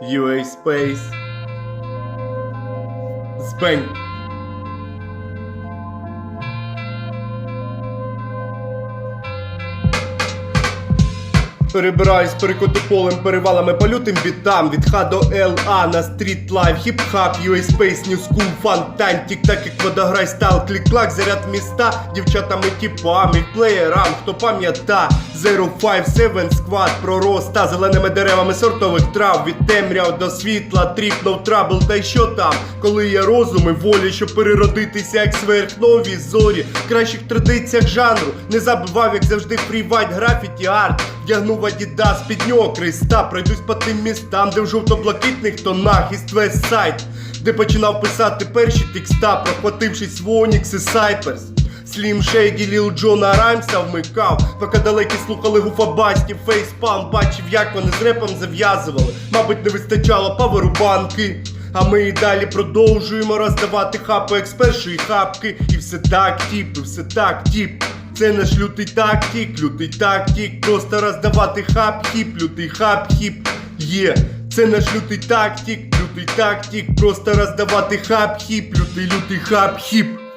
UA space Spain. Перебираюсь перекоти полем, перевалами по лютим бітам. Від Х до ЛА на стріт лайф, хіп-хап, UA Space, New School, Time Тік-так, як водограй, стайл, клік-клак, заряд міста. Дівчатами, тіпами, плеєрам, хто пам'ята. 057 Squad, пророста Зеленими деревами сортових трав. Від темряв до світла, тріп, no trouble, та й що там? Коли є розум і волі, щоб переродитися як сверхнові зорі. В кращих традиціях жанру Не забував, як завжди, фрівайт, графіті, арт Вдягнув адідас під нього креста Пройдусь по тим містам, де в жовто-блакитних тонах Іст весь сайт, де починав писати перші текста Прохватившись в Онікс і Сайперс Слім Шейді, Ліл Джона Раймса вмикав, поки далекі слухали гуфабастів, фейспам, бачив, як вони з репом зав'язували. Мабуть, не вистачало павербанки. А ми і далі продовжуємо роздавати хапи з першої хапки. І все так, тіп, і все так, тіп. Це наш лютий тактик, лютий тактик. Просто роздавати хап-хіп, лютий хап-хіп. Є, це наш лютий тактик, лютий тактик. Просто роздавати хап-хіп, лютий лютий хап-хіп.